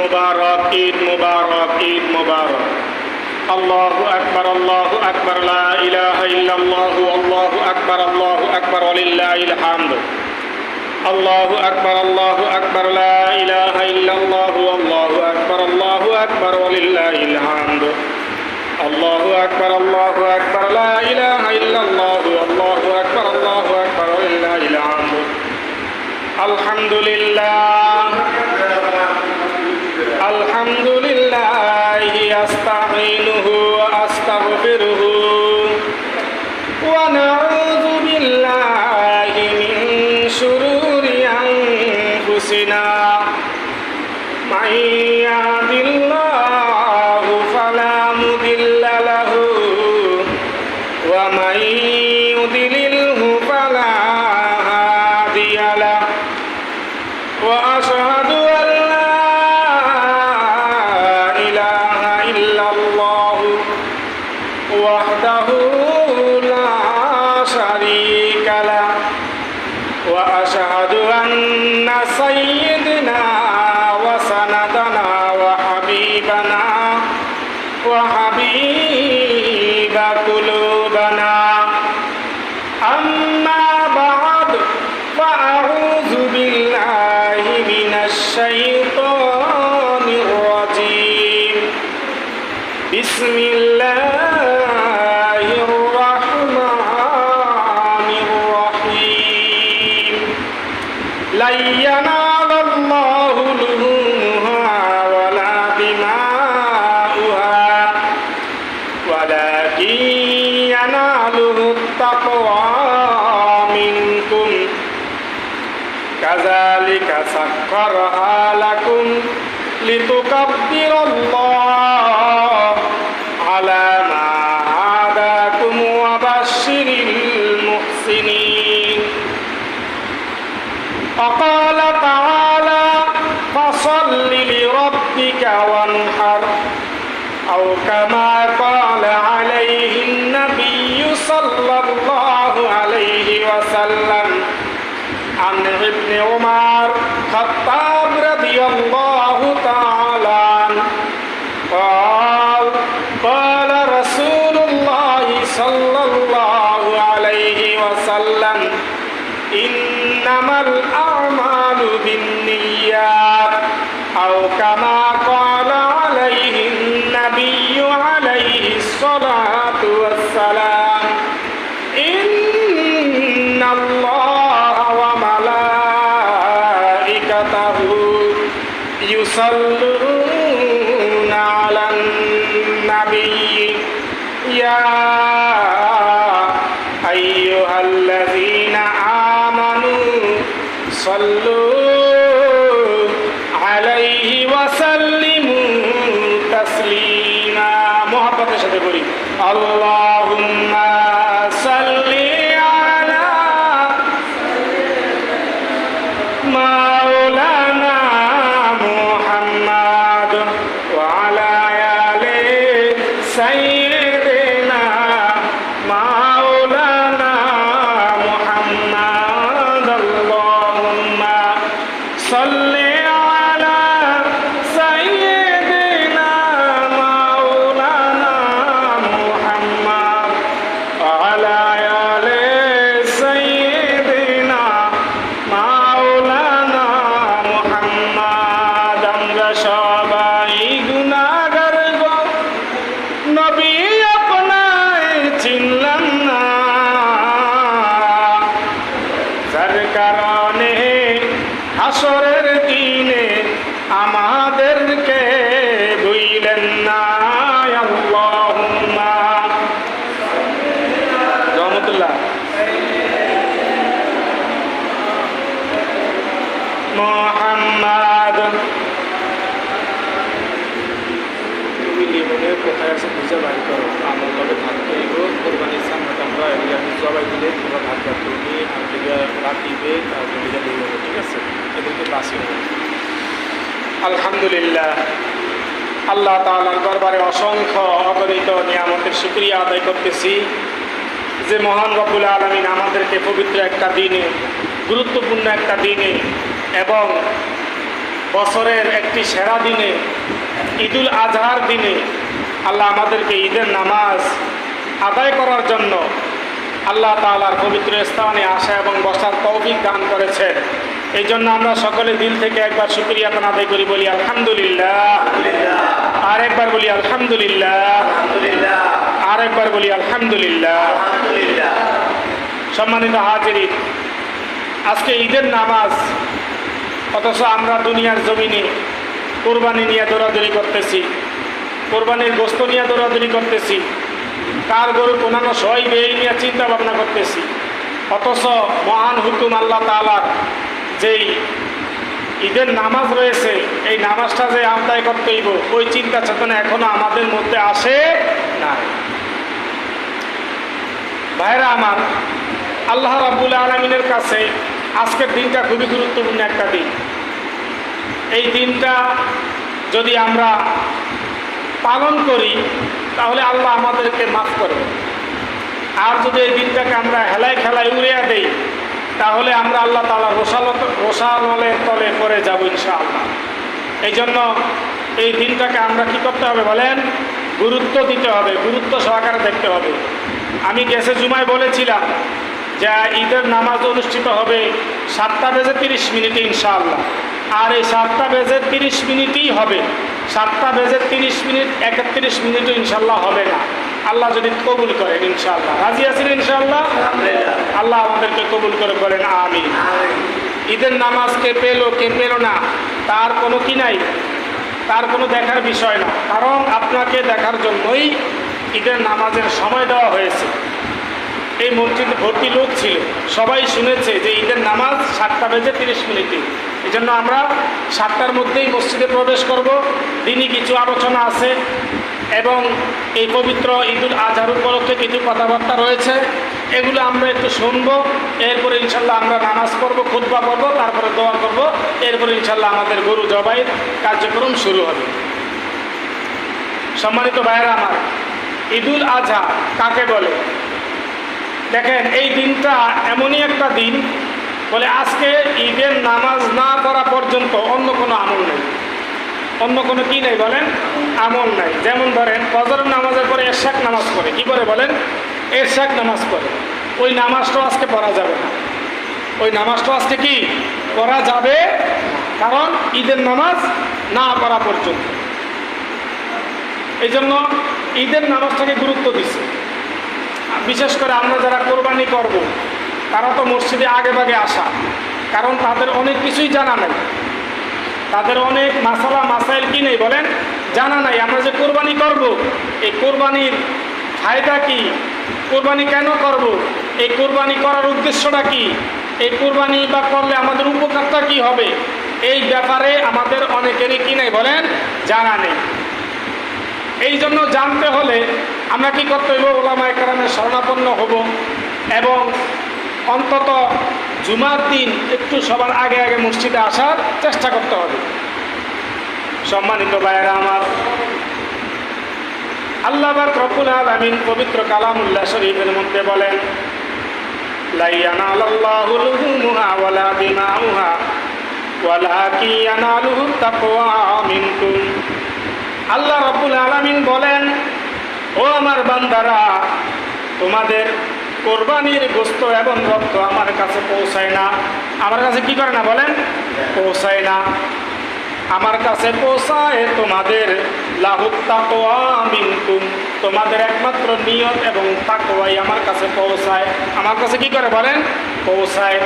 مبارك عيد مبارك عيد مبارك. الله أكبر الله أكبر لا إله إلا الله والله أكبر الله أكبر ولله الحمد. الله أكبر الله أكبر لا إله إلا الله والله أكبر الله أكبر ولله الحمد. الله أكبر الله أكبر لا إله إلا الله والله أكبر الله أكبر ولله الحمد. الحمد لله. الحمد ولكن يناله التقوى منكم كذلك سخرها لكم لتكبر الله ابن عمر خطاب رضي الله تعالى عنه قال قال رسول الله صلى الله عليه وسلم إنما الأعمال بالنيات أو كما قال صلى আমি দিলে তোমরা ভাত ভাত তুমি আর দিকে রাখিবে আর দিকে লিমনে ঠিক আছে? এদেরকে বাসি আলহামদুলিল্লাহ। আল্লাহ তাআলার দরবারে অসংখ্য অগণিত নিয়ামতের শুক্রিয়া আদায় করতেছি। যে মহান রব্বুল আলমিন আমাদেরকে পবিত্র একটা দিনে, গুরুত্বপূর্ণ একটা দিনে এবং বছরের একটি সেরা দিনে, ঈদুল আজহার দিনে আল্লাহ আমাদেরকে ঈদের নামাজ আদায় করার জন্য আল্লাহ তাআলার পবিত্র স্থানে আসা এবং বসার তৌফিক দান করেছেন। এই জন্য আমরা সকলে দিল থেকে একবার শুক্রিয়া তান আদায় করি, বলি আলহামদুলিল্লাহ। আর একবার বলি আলহামদুলিল্লাহ। আর একবার বলি আলহামদুলিল্লাহ। সম্মানিত হাজিরি, আজকে ঈদের নামাজ, অথচ আমরা দুনিয়ার জমিনে কোরবানি নিয়ে দৌড়াদৌড়ি করতেছি, কোরবানির গোস্ত নিয়ে দৌড়াদৌড়ি করতেছি। কার গরু কোনানো সই এই নিয়ে চিন্তা ভাবনা করতেছি। অথচ মহান হুকুম আল্লাহ তালার যেই ঈদের নামাজ রয়েছে, এই নামাজটা যে আদায় করতে হইব, ওই চিন্তা চেতনা এখনও আমাদের মধ্যে আসে না ভাইরা আমার, আল্লাহ রাবুল আলমিনের কাছে আজকের দিনটা খুবই গুরুত্বপূর্ণ একটা দিন। এই দিনটা যদি আমরা পালন করি তাহলে আল্লাহ আমাদেরকে মাফ করবে আর যদি এই দিনটাকে আমরা হেলায় খেলায় উড়িয়া দেই, তাহলে আমরা আল্লাহ তালা রোসালত রোসানলের তলে পরে যাব ইনশাআল্লাহ। এই জন্য এই দিনটাকে আমরা কি করতে হবে বলেন? গুরুত্ব দিতে হবে, গুরুত্ব সহকারে দেখতে হবে। আমি গেছে জুমায় বলেছিলাম যে ঈদের নামাজ অনুষ্ঠিত হবে সাতটা বেজে তিরিশ মিনিটে ইনশাআল্লাহ। আর এই সাতটা বেজে তিরিশ মিনিটই হবে। সাতটা বেজে তিরিশ মিনিট একত্রিশ মিনিটও ইনশাল্লাহ হবে না। আল্লাহ যদি কবুল করেন ইনশাল্লাহ। রাজি আছেন ইনশাআল্লাহ আল্লাহ আমাদেরকে কবুল করে বলেন আমি ঈদের নামাজ কে পেল কে পেল না তার কোনো কি নাই তার কোনো দেখার বিষয় না। কারণ আপনাকে দেখার জন্যই ঈদের নামাজের সময় দেওয়া হয়েছে। এই মসজিদে ভর্তি লোক ছিল। সবাই শুনেছে যে ঈদের নামাজ সাতটা বেজে তিরিশ মিনিটে। জন্য আমরা সাতটার মধ্যেই মসজিদে প্রবেশ করব। দিনই কিছু আলোচনা আছে এবং এই পবিত্র ঈদুল আজহার উপলক্ষে কিছু কথাবার্তা রয়েছে। এগুলো আমরা একটু শুনব। এরপরে ইনশাল্লাহ আমরা নামাজ পড়ব খুদ্া পড়ব, তারপরে দোয়া করব। এরপরে ইনশাল্লাহ আমাদের গরু জবাইয়ের কার্যক্রম শুরু হবে। সম্মানিত ভাইয়েরা আমার, ঈদুল আজহা কাকে বলে? দেখেন, এই দিনটা এমনই একটা দিন বলে, আজকে ঈদের নামাজ না করা পর্যন্ত অন্য কোনো আমল নেই। অন্য কোনো কি নেই বলেন? আমল নাই। যেমন ধরেন ফজর নামাজের পরে এরশাক নামাজ পড়ে। কি করে বলেন? এরশাক নামাজ পড়ে। ওই নামাজটাও আজকে পড়া যাবে না। ওই নামাজটাও আজকে কি? করা যাবে কারণ ঈদের নামাজ না পড়া পর্যন্ত। এই জন্য ঈদের নামাজটাকে গুরুত্ব দিচ্ছে বিশেষ করে আমরা যারা কোরবানি করব তারা তো মসজিদে আগে ভাগে আসা। কারণ তাদের অনেক কিছুই জানা নাই। তাদের অনেক মাসালা, মাসাইল কি নেই বলেন? জানা নাই। আমরা যে কোরবানি করব, এই কোরবানির ফায়দা কি? কোরবানি কেন করব? এই কোরবানি করার উদ্দেশ্যটা কি? এই কোরবানি বা করলে আমাদের উপকারটা কি হবে? এই ব্যাপারে আমাদের অনেকেরই কি নেই বলেন? জানা নেই। এই জন্য জানতে হলে আমরা কি করতে হইব? ওলামা একরামের শরণাপন্ন হব এবং অন্তত জুমার দিন একটু সবার আগে আগে মসজিদে আসার চেষ্টা করতে হবে। সম্মানিত ভাইয়েরা আমার, আল্লাহ রকুল আলমিন পবিত্র কালাম কালামুল্লাহ শরীফের মধ্যে বলেন আল্লাহ রবুল আলমিন বলেন, ও আমার বান্দারা, তোমাদের কোরবানির গোস্ত এবং রক্ত আমার কাছে পৌঁছায় না। আমার কাছে কি করে না বলেন? পৌঁছায় না। আমার কাছে পৌঁছায় তোমাদের লাহুক তাকোয়া তোমাদের একমাত্র নিয়ত এবং তাকোয়াই আমার কাছে পৌঁছায়। আমার কাছে কি করে বলেন? পৌঁছায়।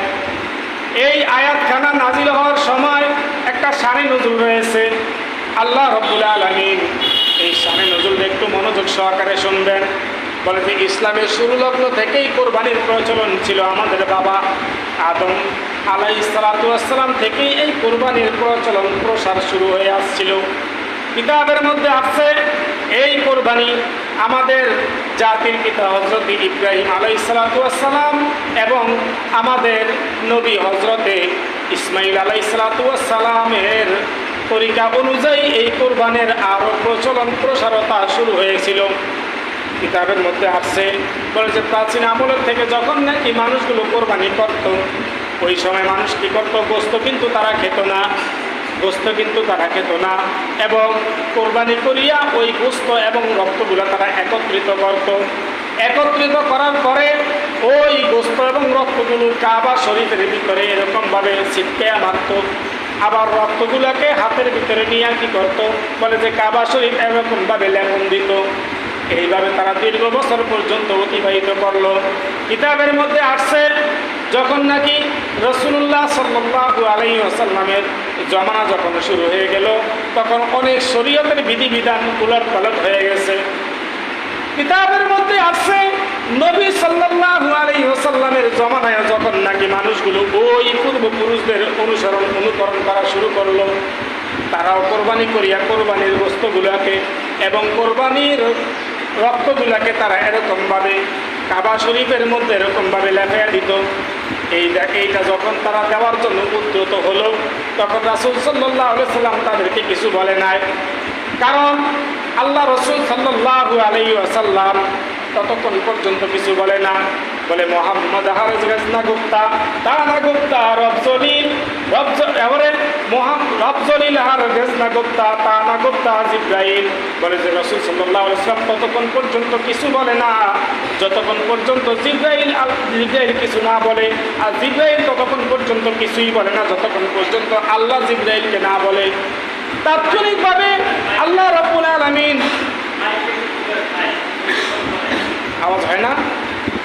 এই আয়াতখানা নাজিল হওয়ার সময় একটা সানি নজরুল রয়েছে। আল্লাহ রব্বুল আলমিন এই সানে নজরুল একটু মনোযোগ সহকারে শুনবেন। বলে যে ইসলামের শুরু লগ্ন থেকেই কোরবানির প্রচলন ছিল আমাদের বাবা আদম আলাই সালাতাম থেকেই এই কোরবানির প্রচলন, প্রসার শুরু হয়ে আসছিল। কিতাবের মধ্যে আসছে এই কোরবানি আমাদের জাতির পিতা হজরত ইব্রাহিম আলাই সালাতাম এবং আমাদের নবী হজরতে ইসমাইল আলাই সালাতামের তরিকা অনুযায়ী এই কোরবানের আরও প্রচলন, প্রসারতা শুরু হয়েছিল। কিতাবের মধ্যে আসছে বলে যে প্রাচীন আমলের থেকে যখন নাকি মানুষগুলো কোরবানি করত, ওই সময় মানুষ কী করতো? গোস্ত কিন্তু তারা খেত না। গোস্ত কিন্তু তারা খেত না। এবং কোরবানি করিয়া ওই গোস্ত এবং রক্তগুলো তারা একত্রিত করত। একত্রিত করার পরে ওই গোস্ত এবং রক্তগুলো কাবা শরীরের ভিতরে এরকমভাবে ছিটকে মারত। আবার রক্তগুলোকে হাতের ভিতরে নিয়ে কি করত? বলে যে কাবা শরীফ এরকমভাবে লেমন দিত। এইভাবে তারা দীর্ঘ বছর পর্যন্ত অতিবাহিত করল। কিতাবের মধ্যে আসছে, যখন নাকি রসুল্লাহ সাল্লাহু আলাই আসাল্লামের জমানা যখন শুরু হয়ে গেল, তখন অনেক শরীয়তের বিধিবিধান উলট পালট হয়ে গেছে। কিতাবের মধ্যে আছে নবী সাল্লাল্লাহু আলাইহি ওয়াসাল্লামের জমানায় যখন নাকি মানুষগুলো ওই পূর্বপুরুষদের অনুসরণ, অনুকরণ করা শুরু করল, তারাও কোরবানি করিয়া কোরবানির বস্তুগুলোকে এবং কোরবানির রক্তগুলাকে তারা এরকমভাবে কাবা শরীফের মধ্যে এরকমভাবে লেখাইয়া দিত। এই এইটা যখন তারা দেওয়ার জন্য উদ্যত হলো, তখন রাসুল সাল্লাহ সাল্লাম তাদেরকে কিছু বলে নাই। কারণ আল্লাহ রসুল সাল্লাহ আলাই আসাল্লাম ততক্ষণ পর্যন্ত কিছু বলে না। বলে মোহাম্মদ হারজ গজনা গুপ্তা, তানা গুপ্তা রবজলিল রবজ এবারে মোহাম রবজলিল হার গজনা গুপ্তা, তানা গুপ্তা, জিব্রাইল বলে যে রসুল সাল্লাহ ইসলাম ততক্ষণ পর্যন্ত কিছু বলে না। যতক্ষণ পর্যন্ত জিব্রাইল আল জিব্রাইল কিছু না বলে, আর জিব্রাইল ততক্ষণ পর্যন্ত কিছুই বলে না, যতক্ষণ পর্যন্ত আল্লাহ জিব্রাইলকে না বলে। তাৎক্ষণিকভাবে আল্লাহ রব্বুল আলমিন আওয়াজ হয় না এই ফ্যানটা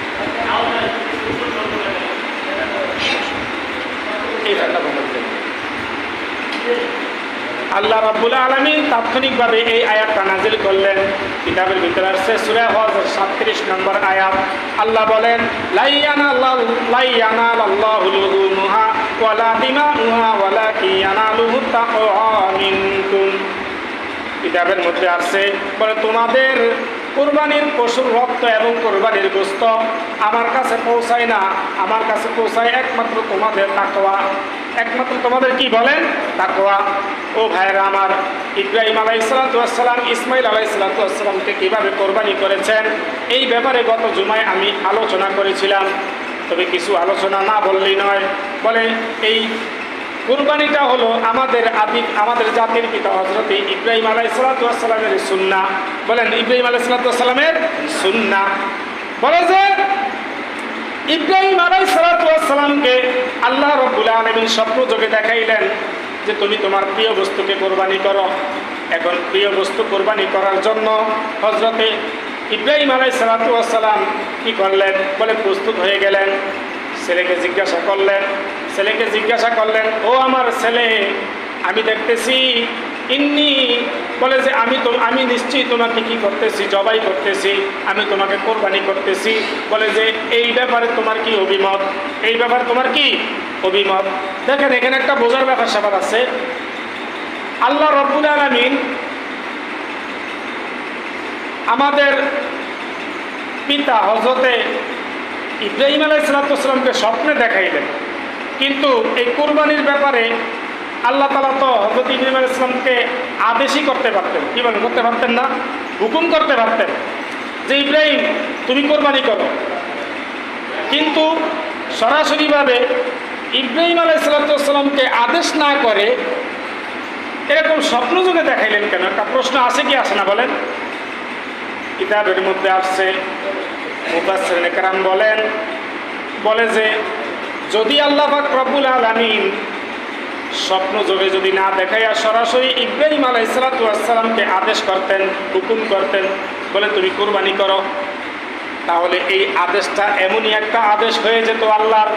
বন্ধ করে দিন। আল্লাহ রাব্বুল আলমিন তাৎক্ষণিকভাবে এই আয়াতটা নাজিল করলেন। কিতাবের ভিতরে আসছে সুরে হজ সাতত্রিশ নম্বর আয়াত। আল্লাহ বলেন, লাইয়ানা কিতাবের মধ্যে আসছে, বলে তোমাদের কোরবানির পশুর রক্ত এবং কোরবানির গোস্ত আমার কাছে পৌঁছায় না, আমার কাছে পৌঁছায় একমাত্র তোমাদের তাকোয়া একমাত্র তোমাদের কি বলেন? তাকোয়া ও ভাইরা আমার, ইব্রাহিম আলাই সালাতাম ইসমাইল আলাই সালাতামকে কীভাবে কোরবানি করেছেন, এই ব্যাপারে গত জুমায় আমি আলোচনা করেছিলাম। তবে কিছু আলোচনা না বললেই নয়। বলে এই কুরবানিটা হলো আমাদের আদি আমাদের জাতির পিতা হজরতে ইব্রাহিম আলাই সালাতামের সুন্না বলেন, ইব্রাহিম আলাই সালাতামের সুন্না বলে যে, ইব্রাহিম আলাই সালাতামকে আল্লাহ রব্বুল আলমিন স্বপ্ন যোগে দেখাইলেন যে তুমি তোমার প্রিয় বস্তুকে কোরবানি করো। এখন প্রিয় বস্তু কোরবানি করার জন্য হজরতে ইব্রাহিম আলাই কি করলেন? বলে, প্রস্তুত হয়ে গেলেন। ছেলেকে জিজ্ঞাসা করলেন, ছেলেকে জিজ্ঞাসা করলেন, ও আমার ছেলে, আমি দেখতেছি, ইন্নি বলে যে, আমি তো, আমি নিশ্চয়ই তোমাকে কি করতেছি, জবাই করতেছি, আমি তোমাকে কোরবানি করতেছি। বলে যে, এই ব্যাপারে তোমার কি অভিমত? এই ব্যাপারে তোমার কি অভিমত? দেখেন, এখানে একটা বোঝার ব্যাপার স্যাপার আছে। আল্লাহ রব্বুল আলমিন আমাদের পিতা হজরতে ইব্রাহিম আলাই সালাতামকে স্বপ্নে দেখাইলেন। কিন্তু এই কোরবানির ব্যাপারে আল্লাহ তালা তো হজরত ইব্রাহিম আলাই ইসলামকে আদেশই করতে পারতেন। কী বলেন? করতে পারতেন না? হুকুম করতে পারতেন যে, ইব্রাহিম, তুমি কোরবানি করো। কিন্তু সরাসরিভাবে ইব্রাহিম আলাই সালাতামকে আদেশ না করে এরকম স্বপ্ন যুগে দেখাইলেন কেন? একটা প্রশ্ন আছে কি আসে না বলেন? কিতাবের মধ্যে আসছে বলেন, বলে যে, যদি আল্লাহ রব্বুল আলামিন স্বপ্ন যোগে যদি না দেখাইয়া সরাসরি ইব্রাহিম আলাই সালাতামকে আদেশ করতেন, হুকুম করতেন, বলে তুমি কোরবানি করো, তাহলে এই আদেশটা এমনই একটা আদেশ হয়ে যেত আল্লাহর।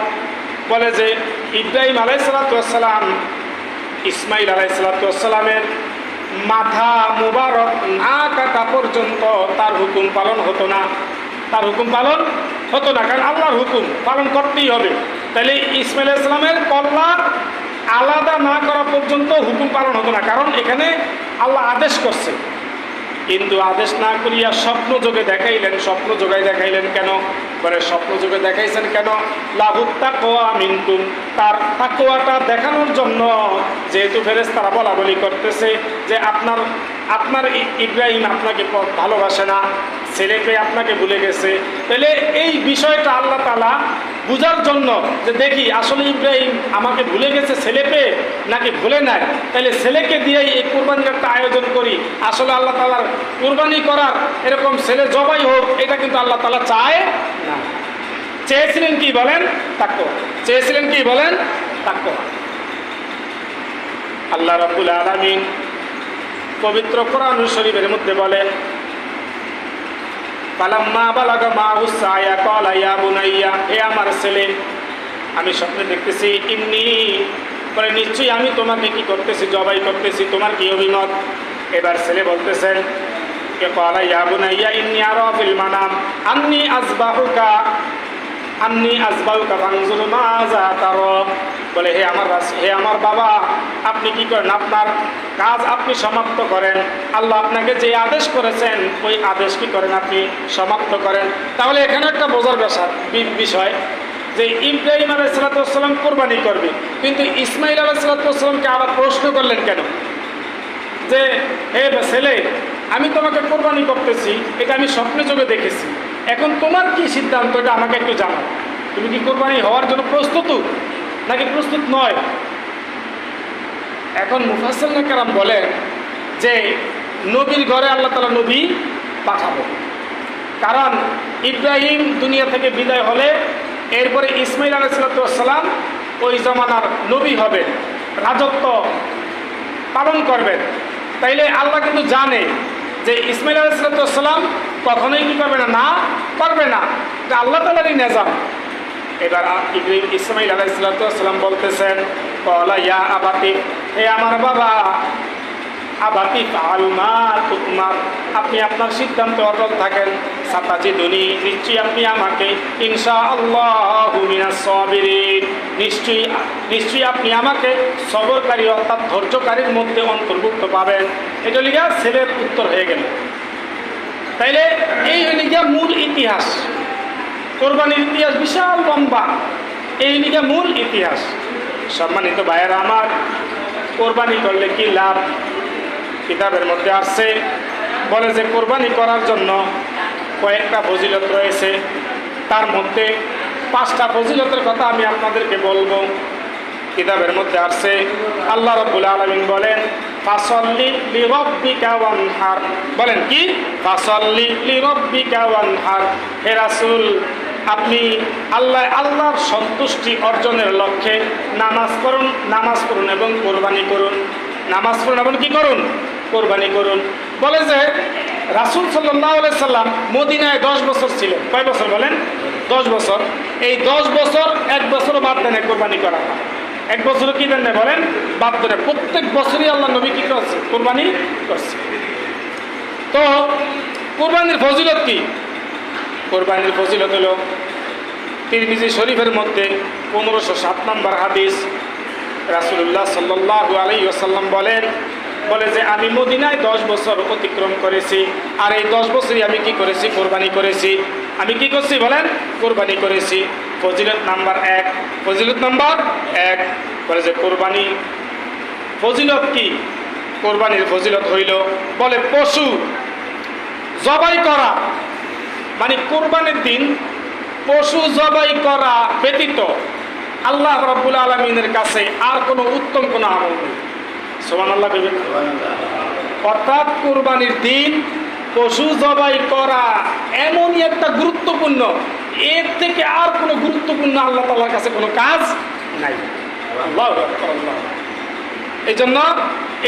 বলে যে, ইব্রাহিম আলাই সালাতাম ইসমাইল আলাই সালাতামের মাথা মুবারক না কাটা পর্যন্ত তার হুকুম পালন হতো না। তার হুকুম পালন হতো না, কারণ আল্লাহর হুকুম পালন করতেই হবে। তাহলে ইসমাইল ইসলামের কল্লা আলাদা না করা পর্যন্ত হুকুম পালন হতো না, কারণ এখানে আল্লাহ আদেশ করছে। কিন্তু আদেশ না করিয়া স্বপ্ন যোগে দেখাইলেন, স্বপ্ন যোগাই দেখাইলেন কেন? বলে, স্বপ্ন যোগে দেখাইছেন কেন? লাভুত্তা কোয়া মিন্টুম তার তাকোয়াটা দেখানোর জন্য যেহেতু ফেরেস তারা বলা বলি করতেছে যে আপনার আপনার ইব্রাহিম আপনাকে ভালোবাসে না। ছেলে পেয়ে আপনাকে ভুলে গেছে। তাহলে এই বিষয়টা আল্লাহ তালা বুঝার জন্য যে দেখি, আসলে ইব্রাহিম আমাকে ভুলে গেছে, ছেলে পেয়ে নাকি ভুলে নাই? তাহলে ছেলেকে দিয়েই এই কোরবানির একটা আয়োজন করি। আসলে আল্লাহ তালার কোরবানি করার এরকম ছেলে জবাই হোক, এটা কিন্তু আল্লাহ তালা চায় না। চেয়েছিলেন কি বলেন? তাকো চেয়েছিলেন কি বলেন? তাকো আল্লাহ রাবুল আলমিন পবিত্র কোরআন শরীফের মধ্যে বলেন পালাম্মা বালাগা মা হুসায়া কলা ইয়া বুনাইয়া, হে আমার ছেলে, আমি স্বপ্নে দেখতেছি, ইন্নি, বলে, নিশ্চয়ই আমি তোমাকে কি করতেছি, জবাই করতেছি, তোমার কি অভিমত? এবার ছেলে বলতেছেন কে কলা ইয়া বুনাইয়া, ইন্নি আরও ফিল মানাম, আন্নি আজবাহুকা আন্নি আজবাহুকা ফাংজুর মাজা তার বলে, হে আমার হে আমার বাবা, আপনি কি করেন? আপনার কাজ আপনি সমাপ্ত করেন। আল্লাহ আপনাকে যে আদেশ করেছেন, ওই আদেশ কি করেন আপনি? সমাপ্ত করেন। তাহলে এখানে একটা বোঝার বিষয় বিষয় যে ইব্রাহিম আলাইসালাতাম কোরবানি করবে। কিন্তু ইসমাইল আলাইসালাতামকে আবার প্রশ্ন করলেন কেন? যে, হে ছেলে, আমি তোমাকে কোরবানি করতেছি, এটা আমি স্বপ্নে চোখে দেখেছি। এখন তোমার কি সিদ্ধান্ত এটা আমাকে একটু জানাও। তুমি কি কোরবানি হওয়ার জন্য প্রস্তুত? নাকি প্রস্তুত নয়? এখন মুফাসল্লা কারাম বলেন যে নবীর ঘরে আল্লাহ তালা নবী পাঠাবো। কারণ ইব্রাহিম দুনিয়া থেকে বিদায় হলে এরপরে ইসমাইল আলাইসালাম ওই জমানার নবী হবে রাজত্ব পালন করবেন। তাইলে আল্লাহ কিন্তু জানে যে ইসমাইল আলাইসালাম কখনোই কি করবে না? না করবে না। আল্লাহ তালারই নেজাম। এবার ইসমাইল আলাইসালাম বলতেছেন, কলা ইয়া আবাতি, হে আমার বাবা, আবাতি আলমা তুকমার, আপনি আপনার সিদ্ধান্তে অটল থাকেন। সাতাজি দুনি নিশ্চয়ই আপনি আমাকে ইনশা আল্লাহ নিশ্চয়ই নিশ্চয়ই আপনি আমাকে সবরকারী অর্থাৎ ধৈর্যকারীর মধ্যে অন্তর্ভুক্ত পাবেন। এটা লিখা ছেলের উত্তর হয়ে গেল। তাইলে এই লিখা মূল ইতিহাস। কোরবানির ইতিহাস বিশাল লম্বা। এই লিখা মূল ইতিহাস। সম্মানিত ভাইয়েরা আমার, কোরবানি করলে কি লাভ? কিতাবের মধ্যে আসছে, বলে যে কোরবানি করার জন্য কয়েকটা ফজিলত রয়েছে। তার মধ্যে পাঁচটা ফজিলতের কথা আমি আপনাদেরকে বলব। কিতাবের মধ্যে আসছে, আল্লাহ রব্বুল আলমিন বলেন বলেন কি? ফাসল্লি লিরব্বিকা ওয়ানহার। হে রাসূল আপনি আল্লাহ, আল্লাহর সন্তুষ্টি অর্জনের লক্ষ্যে নামাজ করুন নামাজ করুন এবং কোরবানি করুন। নামাজ পড়ুন এবং কি করুন? কোরবানি করুন। বলে যে, রাসুল সাল্লাহ সাল্লাম মদিনায় দশ বছর ছিল কয় বছর বলেন? দশ বছর। এই দশ বছর, এক বছরও বাদ দেন কোরবানি করা। এক বছর কি দেন বলেন? বাদ দেন প্রত্যেক বছরই আল্লাহ নবী কি করছে? কোরবানি করছে। তো কোরবানির ফজিলত কি? কোরবানির ফজিলত হলো তিরমিজি শরীফের মধ্যে পনেরোশো সাত নম্বর হাদিস। রাসুল্লাহ সাল্লাহ আলাই আসাল্লাম বলেন, বলে যে, আমি মদিনায় দশ বছর অতিক্রম করেছি, আর এই দশ বছরই আমি কি করেছি? কোরবানি করেছি। আমি কি করছি বলেন? কোরবানি করেছি। ফজিলত নাম্বার এক। ফজিলত নাম্বার এক। বলে যে, কোরবানি ফজিলত কি? কোরবানির ফজিলত হইল, বলে, পশু জবাই করা। মানে কোরবানির দিন পশু জবাই করা ব্যতীত আল্লাহ রব্বুল আলমিনের কাছে আর কোনো উত্তম কোনো আমল নেই। সোমান আল্লাহ অর্থাৎ কোরবানির দিন পশু জবাই করা এমনই একটা গুরুত্বপূর্ণ এর থেকে আর কোনো গুরুত্বপূর্ণ আল্লাহ তালার কাছে কোনো কাজ নাই। এই জন্য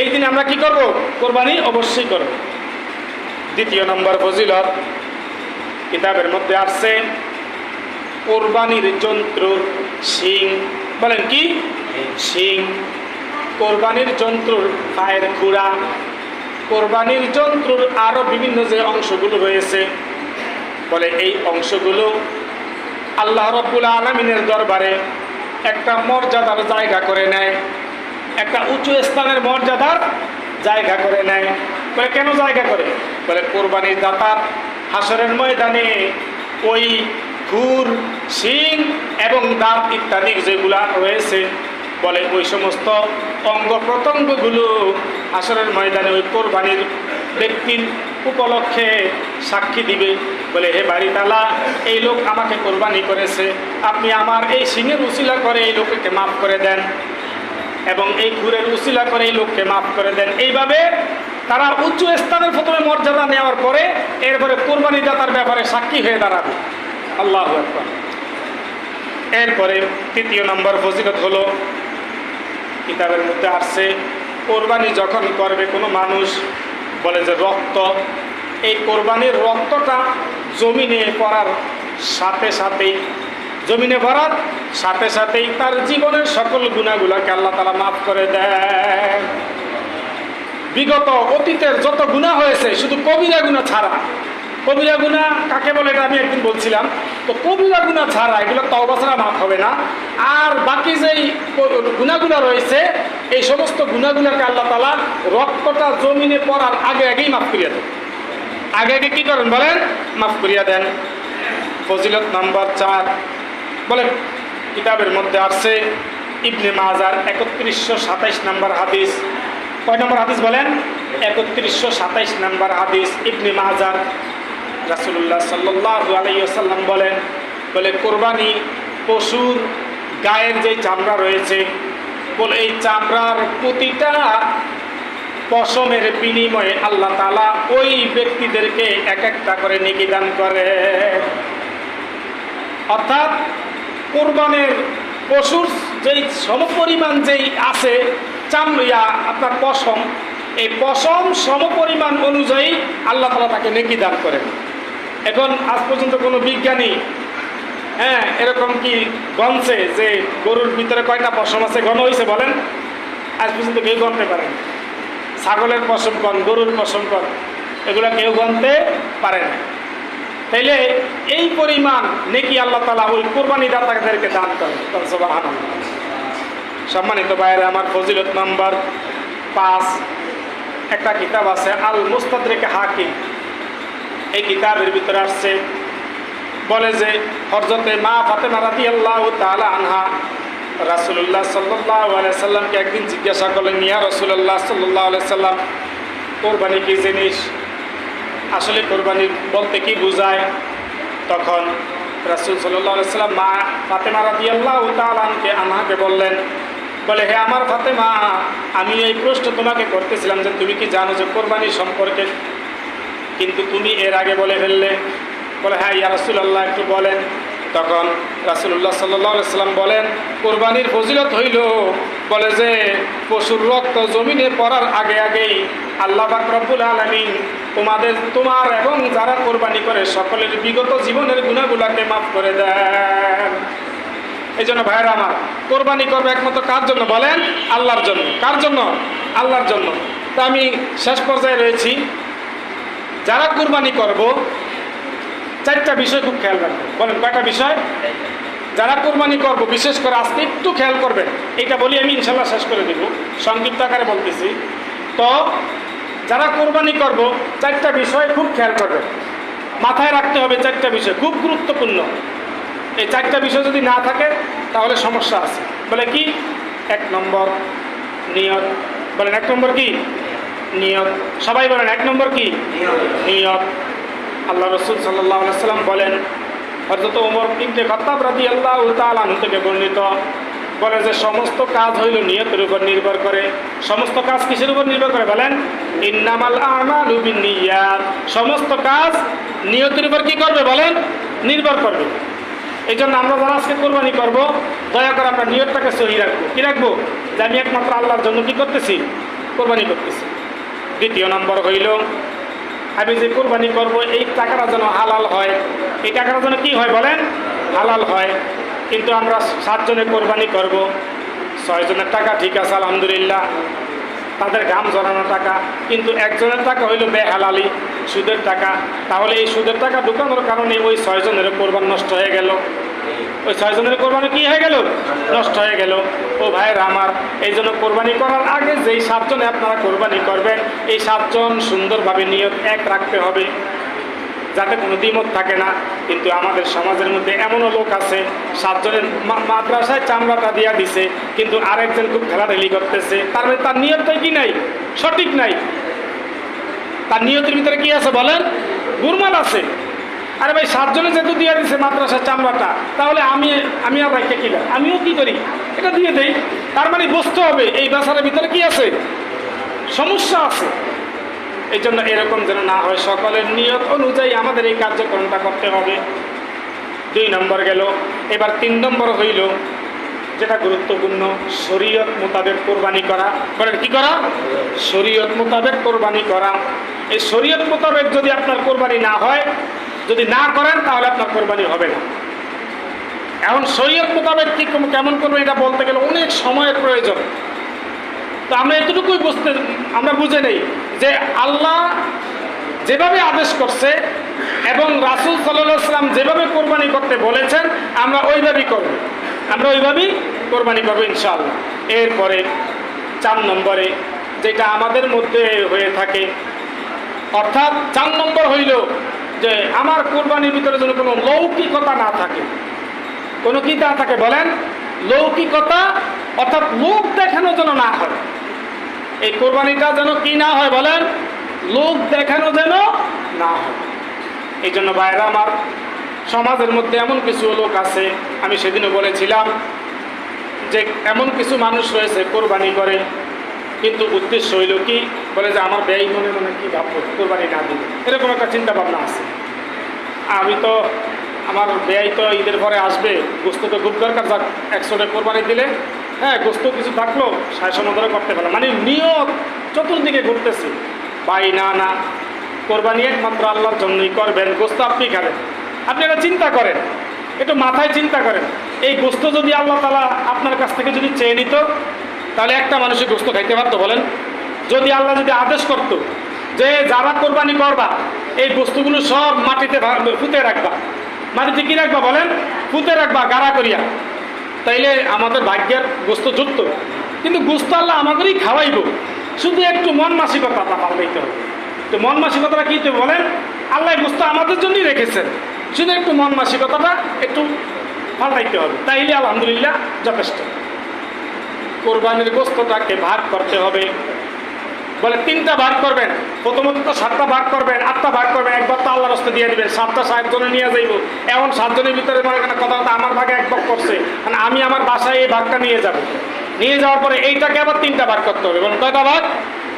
এই দিন আমরা কি করব? কোরবানি অবশ্যই করব। দ্বিতীয় নম্বর ফজিলত কিতাবের মধ্যে আসছে, কোরবানির যন্ত্র শিং, বলেন কি? শিং। কোরবানির যন্ত্রর পায়ের খুঁড়া, কোরবানির যন্ত্রর আরও বিভিন্ন যে অংশগুলো রয়েছে, বলে এই অংশগুলো আল্লাহ রব্বুল আলমিনের দরবারে একটা মর্যাদার জায়গা করে নেয়, একটা উঁচু স্থানের মর্যাদার জায়গা করে নেয়। বলে কেন জায়গা করে? বলে কোরবানির দাতার হাসরের ময়দানে ওই ঘুর, শিং এবং দাঁত ইত্যাদি যেগুলা রয়েছে, বলে ওই সমস্ত অঙ্গ প্রত্যঙ্গগুলো হাসরের ময়দানে ওই কোরবানির ব্যক্তির উপলক্ষে সাক্ষী দিবে, বলে, হে বাড়ি তালা এই লোক আমাকে কোরবানি করেছে। আপনি আমার এই সিংহের উসিলা করে এই লোককে মাফ করে দেন এবং এই ঘুরের উচিলা করে এই লোককে মাফ করে দেন। এইভাবে তারা উচ্চ স্থানের প্রথমে মর্যাদা নেওয়ার পরে এরপরে কোরবানি দাতার ব্যাপারে সাক্ষী হয়ে দাঁড়াবে। আল্লাহ এরপরে তৃতীয় নম্বর ফজিলত হলো, কিতাবের মধ্যে আসছে, কোরবানি যখন করবে কোনো মানুষ, বলে যে রক্ত, এই কোরবানির রক্তটা জমিনে পড়ার সাথে সাথেই, জমিনে পড়ার সাথে সাথেই তার জীবনের সকল গুণাগুলাকে আল্লাহ তালা মাফ করে দেয় বিগত অতীতের যত গুণা হয়েছে, শুধু কবিরা গুণা ছাড়া। কবিরা গুণা কাকে বলে এটা আমি একদিন বলছিলাম। তো কবিরা গুণা ছাড়া এগুলো তওবা ছাড়া মাফ হবে না। আর বাকি যেই গুণাগুলো রয়েছে, এই সমস্ত গুণাগুলোকে আল্লাহ তালা রক্তটা জমিনে পড়ার আগে আগেই মাফ করিয়া দেন। আগে আগে কি করেন বলেন? মাফ করিয়া দেন। ফজিলত নাম্বার চার। বলেন, কিতাবের মধ্যে আসছে, ইবনে মাজার একত্রিশশো সাতাইশ নাম্বার হাদিস। কয় নম্বর হাদিস বলেন? একত্রিশশো সাতাইশ নাম্বার হাদিস। ইবনে মাজার রাসুল্লাহ সাল্লাহ আলাইসাল্লাম বলেন, বলে, কোরবানি পশুর গায়ের যে চামড়া রয়েছে, বলে, এই চামড়ার প্রতিটা পশমের বিনিময়ে আল্লাহ তালা ওই ব্যক্তিদেরকে এক একটা করে নিবেদন করে। অর্থাৎ, কোরবানের পশুর যেই সমপরিমাণ যেই আছে চামড়িয়া আপনার পশম। এই পশম সমপরিমাণ অনুযায়ী আল্লাহ তালা তাকে নেকি দান করেন। এখন আজ পর্যন্ত কোনো বিজ্ঞানী হ্যাঁ এরকম কি গনছে যে গরুর ভিতরে কয়টা পশম আছে গণ হয়েছে বলেন? আজ পর্যন্ত কেউ গনতে পারেন। ছাগলের পশম কন, গরুর পশম কন, এগুলো কেউ গনতে পারে না। তাইলে এই পরিমাণ নেকি আল্লাহ তালা ওই কোরবানি দাতাদেরকে দান করেন। সম্মানিত বাইরে আমার ফজিলত নাম্বার পাঁচ, একটা কিতাব আছে আল মুস্তাদরেকে হাকিম। এই কিতাবের ভিতরে আসছে, বলে যে হরজতে মা ফাতেমা রাতি আল্লাহ তালা আনহা রাসুল্লাহ সাল্লাহ সাল্লামকে একদিন জিজ্ঞাসা করলেন মিয়া রসুল্লাহ সাল্লাহ সাল্লাম, কোরবানি কি জিনিস? আসলে কোরবানি বলতে কি বোঝায়? তখন রাসুল সাল্লাহ সাল্লাম মা ফাতেমা রাতি আল্লাহ তালানকে আনহাকে বললেন বলে, হে আমার ফাতেমা, আমি এই প্রশ্ন তোমাকে করতেছিলাম যে তুমি কি জানো যে কোরবানি সম্পর্কে? কিন্তু তুমি এর আগে বলে ফেললে। বলে হ্যাঁ ইয়া রাসুল্লাহ একটু বলেন। তখন রাসুল্লাহ সাল্লাম বলেন, কোরবানির ফজিলত হইল। বলে যে, পশুর রক্ত জমিনে পড়ার আগে আগেই আল্লাহ বাকরবুল আলমিন তোমাদের, তোমার এবং যারা কোরবানি করে, সকলের বিগত জীবনের গুণাগুলাকে মাফ করে দেন। এই জন্য ভাইয়েরা আমার, কোরবানি করবে একমাত্র কার জন্য? বলেন, আল্লাহর জন্য। কার জন্য? আল্লাহর জন্য। তা আমি শেষ পর্যায়ে রয়েছি। যারা কোরবানি করব, চারটা বিষয় খুব খেয়াল রাখব। বলেন, কয়টা বিষয়? যারা কোরবানি করব, বিশেষ করে আজকে একটু খেয়াল করবেন। এটা বলি আমি ইনশাল্লাহ শেষ করে দেব। সংক্ষিপ্ত আকারে বলতেছি। তো, যারা কোরবানি করব, চারটা বিষয় খুব খেয়াল করবেন। মাথায় রাখতে হবে চারটা বিষয়। খুব গুরুত্বপূর্ণ। এই চারটা বিষয় যদি না থাকে, তাহলে সমস্যা আছে। বলে কি? এক নম্বর নিয়ত। বলেন, এক নম্বর কি? নিয়ত। সবাই বলেন, এক নম্বর কি? নিয়ত। আল্লাহ রসুল সাল্লাহ সাল্লাম বলেন হজরত ওমর ইবনে খত্তাব রাজি আল্লাহ তালু থেকে বর্ণিত, বলে যে, সমস্ত কাজ হইল নিয়তের উপর নির্ভর করে। সমস্ত কাজ কিসের উপর নির্ভর করে? বলেন, ইন্নামাল আমাল সমস্ত কাজ নিয়তের উপর কি করবে? বলেন, নির্ভর করবে। এই জন্য আমরা যারা আজকে কোরবানি করব, দয়া করে আমরা নিয়তটাকে সহি রাখব। কি রাখব? যে আমি একমাত্র আল্লাহর জন্য কি করতেছি? কোরবানি করতেছি। দ্বিতীয় নম্বর হইল, আমি যে কোরবানি করব, এই টাকাটা যেন হালাল হয়। এই টাকাটা যেন কি হয় বলেন? হালাল হয়। কিন্তু আমরা সাতজনে কোরবানি করব। ছয়জনের টাকা ঠিক আছে, আলহামদুলিল্লাহ। তাদের গাম জড়ানো টাকা, কিন্তু একজনের টাকা হইল বেহালালি সুদের টাকা। তাহলে এই সুদের টাকা ঢুকানোর কারণে ওই ছয়জনের কোরবান নষ্ট হয়ে গেল। ওই ছয়জনের কোরবানি কি হয়ে গেল? নষ্ট হয়ে গেল। ও ভাইয়ের আমার, এই জন্য কোরবানি করার আগে যেই সাতজনে আপনারা কোরবানি করবেন, এই সাতজন সুন্দরভাবে নিয়ত এক রাখতে হবে। যাতে কোনো দ্বিমত থাকে না, কিন্তু আমাদের সমাজের মধ্যে এমনও লোক আছে, সাতজনের মাদ্রাসায় চামড়াটা দিয়া দিছে, কিন্তু আরেকজন খুব খেলাধেলি করতেছে, তার মানে তার নিয়তটাই কি নাই? সঠিক নাই। তার নিয়তের ভিতরে কি আছে বলেন? গুরমাল আছে। আরে ভাই, সাতজনে যেহেতু দিয়ে দিছে মাদ্রাসার চামড়াটা, তাহলে আমি আমি আর রাখতে কি আমিও কি করি? এটা দিয়ে দেই। তার মানে বুঝতে হবে, এই বাসার ভিতরে কি আছে? সমস্যা আছে। এই জন্য এরকম যেন না হয়। সকলের নিয়ত অনুযায়ী আমাদের এই কার্যক্রমটা করতে হবে। দুই নম্বর গেল, এবার তিন নম্বর হইল, যেটা গুরুত্বপূর্ণ, শরীয়ত মোতাবেক কোরবানি করা। বলেন, কি করা? শরীয়ত মোতাবেক কোরবানি করা। এই শরীয়ত মোতাবেক যদি আপনার কোরবানি না হয়, যদি না করেন, তাহলে আপনার কোরবানি হবে না। এখন শরীয়ত মোতাবেক কি কেমন করবেন এটা বলতে গেলে অনেক সময়ের প্রয়োজন। তো আমরা এতটুকুই বুঝতে, আমরা বুঝে নেই যে আল্লাহ যেভাবে আদেশ করছে এবং রাসুল সাল্লাম যেভাবে কোরবানি করতে বলেছেন, আমরা ওইভাবেই করব। আমরা ওইভাবেই কোরবানি করব ইনশাআল্লাহ। এরপরে চার নম্বরে যেটা আমাদের মধ্যে হয়ে থাকে, অর্থাৎ চার নম্বর হইল যে আমার কোরবানির ভিতরে যেন কোনো লৌকিকতা না থাকে। কোনো কি না থাকে বলেন? লৌকিকতা অর্থাৎ লোক দেখানো যেন না হয়। এই কোরবানিটা যেন কি না হয় বলেন, লোক দেখানো যেন না হয়। এই জন্য বাইরে আমার সমাজের মধ্যে এমন কিছু লোক আছে, আমি সেদিনও বলেছিলাম যে এমন কিছু মানুষ রয়েছে কোরবানি করে, কিন্তু উদ্দেশ্য হইল কি? বলে যে আমার ব্যয় মনে মনে কি ভাববো? কোরবানি না দিবে এরকম একটা চিন্তা ভাবনা আছে। আমি তো, আমার ব্যয় তো ঈদের পরে আসবে, গোস্ত তো খুব দরকার, যাক, একশোটা কোরবানি দিলে হ্যাঁ গোস্ত কিছু থাকল সায় সমাধান করতে পারলাম মানে নিয়ত চতুর্দিকে ঘুরতেছি। ভাই, না না, কোরবানি একমাত্র আল্লাহর জন্যই করবেন, গোস্ত আপনি খাবেন। আপনি এটা চিন্তা করেন, একটু মাথায় চিন্তা করেন। এই গোস্ত যদি আল্লাহ তালা আপনার কাছ থেকে যদি চেয়ে নিত, তাহলে একটা মানুষের গোস্ত খাইতে পারতো, বলেন। যদি আল্লাহ যদি আদেশ করত যে যারা কোরবানি করবা, এই বস্তুগুলো সব মাটিতে পুঁতে রাখবা। মাটিতে কি রাখবা, বলেন? পুঁতে রাখবা, গাড়া করিয়া। তাইলে আমাদের ভাগ্যের গোস্ত যুক্ত। কিন্তু গোস্ত আল্লাহ আমাদেরই খাওয়াইব। শুধু একটু মন মানসিকতা পাল্টাইতে হবে। তো মন মাসিকতাটা কী তো বলেন? আল্লাহ গোস্ত আমাদের জন্যই রেখেছেন। শুধু একটু মন মাসিকতাটা একটু পাল্টাইতে হবে। তাইলে আলহামদুলিল্লাহ যথেষ্ট। কোরবানির গোস্তটাকে ভাগ করতে হবে। বলে, তিনটা ভাগ করবেন, প্রথমত তো সাতটা ভাগ করবেন, আটটা ভাগ করবেন একবার তো আল্লাহ রাস্তা দিয়ে দিবেন, সাতটা সাতজনে নিয়ে যাইব। এমন সাতজনের ভিতরে মনে করেন কথা আমার ভাগে এক ভাগ করছে মানে আমি আমার বাসায় এই ভাগটা নিয়ে যাব। নিয়ে যাওয়ার পরে এইটাকে আবার তিনটা ভাগ করতে হবে। বলুন, কয়টা ভাগ?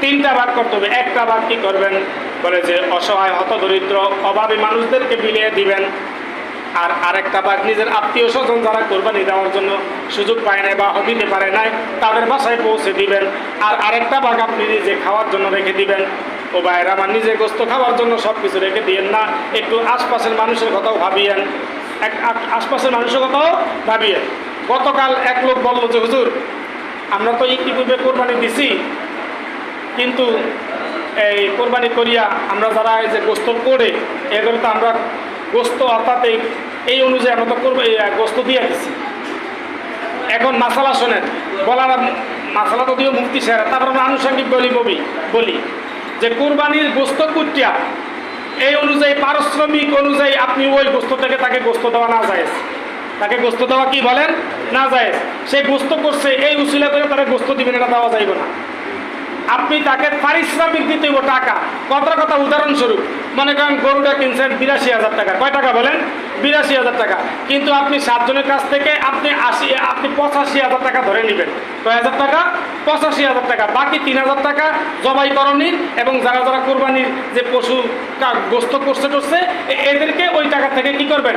তিনটা ভাগ করতে হবে। একটা ভাগ কি করবেন? বলে যে, অসহায় হত দরিদ্র অভাবী মানুষদেরকে বিলিয়ে দিবেন। আর আরেকটা ভাগ নিজের আত্মীয় স্বজন যারা কোরবানি দেওয়ার জন্য সুযোগ পায় নাই বা দিতে পারে নাই, তাদের বাসায় পৌঁছে দিবেন। আর আরেকটা ভাগ আপনি নিজে খাওয়ার জন্য রেখে দিবেন। ও বাইরে আমার নিজে গোস্ত খাওয়ার জন্য সব কিছু রেখে দিয়েন না, একটু আশপাশের মানুষের কথাও ভাবিয়েন। এক আশপাশের মানুষের কথাও ভাবিয়েন। গতকাল এক লোক বলল যে, হুজুর, আমরা তো ইতিপূর্বে কোরবানি দিছি, কিন্তু এই কোরবানি করিয়া আমরা যারা এই যে গোস্ত করে, এগুলো তো আমরা গোস্ত অর্থাৎ এই এই অনুযায়ী আমরা তো করব গোস্ত দিয়ে দিচ্ছি এখন মাসালা শোনেন, বলার মাসালা তো দিও মুক্তি সেরা। তারপর আমরা আনুষঙ্গিক বলি বলি বলি যে কোরবানির গোস্ত কুটিয়া, এই অনুযায়ী পারিশ্রমিক অনুযায়ী আপনি ওই গোস্ত থেকে তাকে গোস্ত দেওয়া না যায় তাকে গোস্ত দেওয়া কি বলেন? না যায় সে গোস্ত করছে, এই উসিলা করে তারা গোস্ত দিবেন, এটা দেওয়া যাইব না। আপনি তাকে পারিশ্রমিক দিতে টাকা। কথা কথা উদাহরণস্বরূপ, মনে করেন গরুটা কিনছেন বিরাশি হাজার টাকা। কয় টাকা বলেন? বিরাশি হাজার টাকা। কিন্তু আপনি সাতজনের কাছ থেকে আপনি আশি, আপনি পঁচাশি হাজার টাকা ধরে নেবেন। কয় হাজার টাকা? পঁচাশি হাজার টাকা। বাকি তিন হাজার টাকা জবাই করণীর এবং যারা যারা কোরবানির যে পশু গোস্ত করছে টরছে এদেরকে ওই টাকা থেকে কি করবেন?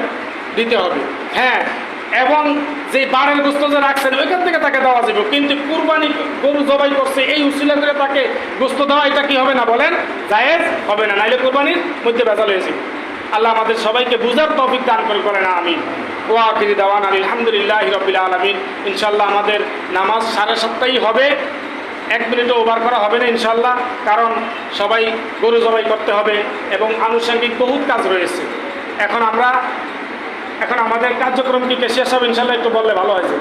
দিতে হবে। হ্যাঁ এবং যে বারের গোস্ত যে রাখছেন, ওইখান থেকে তাকে দেওয়া যাবে। কিন্তু কুরবানি গরু জবাই করছে, এই উসিলা করে তাকে গোস্ত দেওয়া, এটা কি হবে না বলেন? জায়েজ হবে না, নাইলে কোরবানির মধ্যে বেজাল হয়েছে আল্লাহ আমাদের সবাইকে বুঝার তৌফিক দান করে করে না আমি ও আখিরি দাওয়ান আলহামদুলিল্লাহ রবিল আলমিন। ইনশাল্লাহ আমাদের নামাজ সাড়ে সাতটাই হবে। এক মিনিটও ওভার করা হবে না ইনশাল্লাহ কারণ সবাই গরু জবাই করতে হবে এবং আনুষঙ্গিক বহুত কাজ রয়েছে। এখন আমরা এখন আমাদের কার্যক্রম কি শেষ হবে ইনশাল্লাহ একটু বললে ভালো হয়েছে